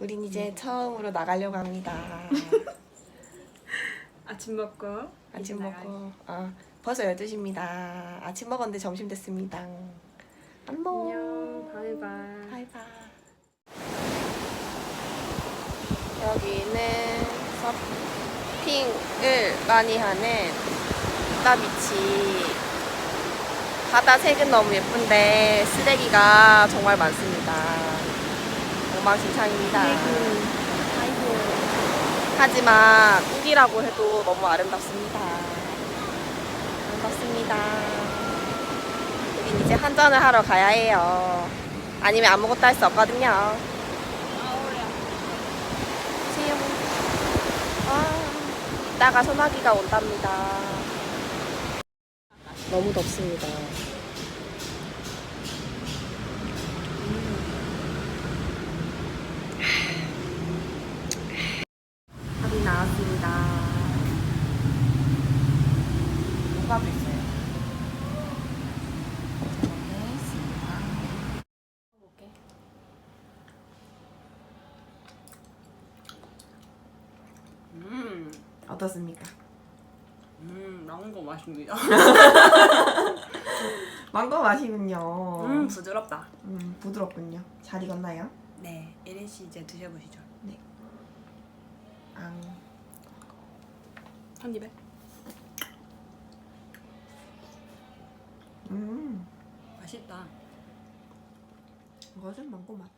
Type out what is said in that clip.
우린 이제 처음으로 나가려고 합니다. 아침 먹고 아침. 먹고 아 벌써 12시입니다. 아침 먹었는데 점심 됐습니다. 안녕. 안녕 바이바이 바이바이. 여기는 서핑을 많이 하는 바다비치. 바다 색은 너무 예쁜데 쓰레기가 정말 많습니다. 엉망진창입니다. 하지만 꿀이라고 해도 너무 아름답습니다. 아름답습니다. 우린 이제 한잔을 하러 가야 해요. 아니면 아무것도 할 수 없거든요. 보세요. 아, 이따가 소나기가 온답니다. 너무 덥습니다. 밥이 나왔습니다. 뭐가 있어요? 음, 어떻습니까? 음 망고 맛입니다 망고 맛이군요. 음 부드럽다 음, 부드럽군요. 잘 익었나요? 네 예린 씨 이제 드셔보시죠 앙. 한 입에 음, 맛있다 이것은 망고 맛.